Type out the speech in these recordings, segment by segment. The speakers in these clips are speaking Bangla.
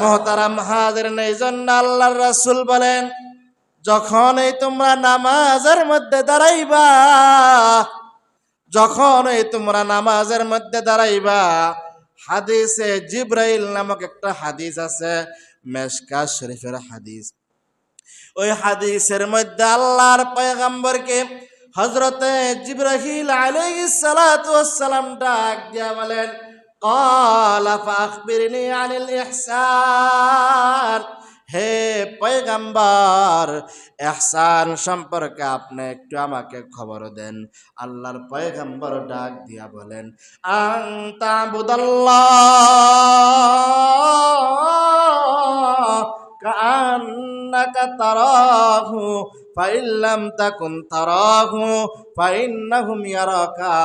মোহতারাম হাজির এই জন্য আল্লাহর রাসূল বলেন, যখনই তোমরা নামাজের মধ্যে দাঁড়াইবা, যখনই তোমরা নামাজের মধ্যে দাঁড়াইবা, হাদিসে জিব্রাইল নামক একটা হাদিস আছে, মেশকা শরীফের হাদিস। ওই হাদিসের মধ্যে আল্লাহর পয়গম্বরকে হজরতে জিব্রাহিল আলাইহিস সালাতু ওয়াস সালাম ডাক দিয়া বলেন قال فاخبرني عن الاحسان হে পয়গাম্বার এহসান সম্পর্কে আপনি একটু আমাকে খবর দেন আল্লাহর পয়গাম্বর ডাক দিয়া বলেন আং তাবুদাল্লাহ কান্নাকা তারাহু ফাইল্লাম তাকুন তারাহু ফাইন্নাহুম ইয়ারাকা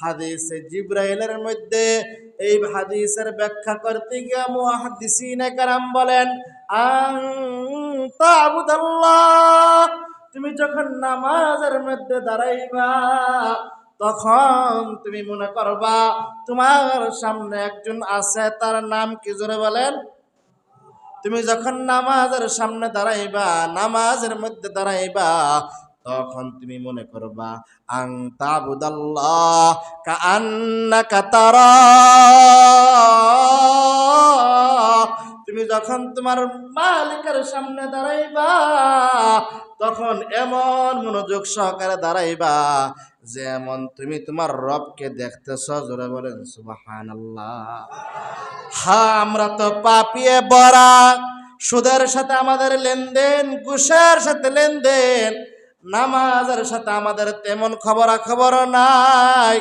হাদিসে জিব্রাইলের মধ্যে এই হাদিসের ব্যাখ্যা করতে গিয়ে মুহাদ্দিসিনে কারাম বলেন আং তাবুদাল্লাহ তুমি যখন নামাজের মধ্যে দাঁড়াইবা, তখন তুমি মনে করবা, তোমার সামনে একজন আছে, তার নাম কি জোরে বলেন? তুমি যখন নামাজের সামনে দাঁড়াইবা, নামাজের মধ্যে দাঁড়াইবা, তখন তুমি মনে করবা আং তাবুদাল্লাহ কান্নাকা তারা। তুমি যখন তোমার মালিকের সামনে দাঁড়াইবা, তখন এমন মনোযোগ সহকারে দাঁড়াইবা যেমন তুমি তোমার রবকে দেখতেছ, জোরে বলেন, সুবহানাল্লাহ। হ্যাঁ আমরা তো পাপিয়ে বরা সুদের সাথে আমাদের লেনদেন, ঘুষের সাথে লেনদেন, নামাজের সাথে আমাদের তেমন খবর নাই।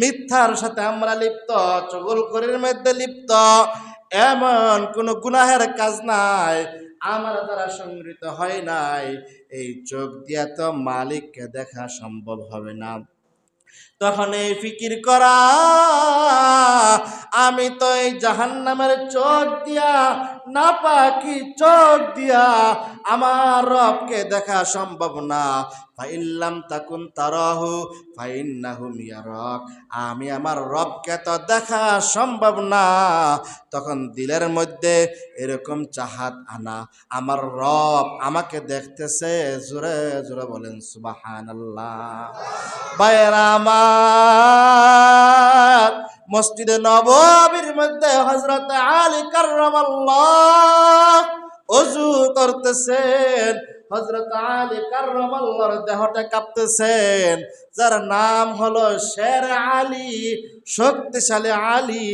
মিথ্যার সাথে আমরা লিপ্ত চগলখড়ির মধ্যে লিপ্ত। এমন কোন গুনাহের কাজ নাই, আমার দ্বারা সংগৃহীত হয় নাই। এই চোখ দিয়া তো মালিককে দেখা সম্ভব হবে না। তখন এই ফিকির করা, আমি তো এই জাহান্নামের চোখ দিয়া না পাখি চোখ দিয়া আমার রবকে দেখা সম্ভব না। ফাইল্লাম তাকুন তারাহু, ফাইন্নাহু মিয়ারক আমি আমার রবকে তো দেখা সম্ভব না। তখন দিলের মধ্যে এরকম চাহাত আনা। আমার রব আমাকে দেখতেছে, জোরে জোরে বলেন, সুবহানাল্লাহ। বাইরা আমার মসজিদে নববীর মধ্যে হজরত আলী কার্রামাল্লাহ অজু করতেছেন। হজরত আলী কার্লার দেহটা কাঁপতেছেন। যার নাম হলো শের আলী, শক্তিশালী আলী।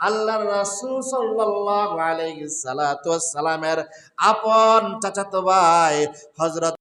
আল্লাহর রাসুল সাল্লাহ আলী সালাতামের আপন চাচাতো ভাই হযরত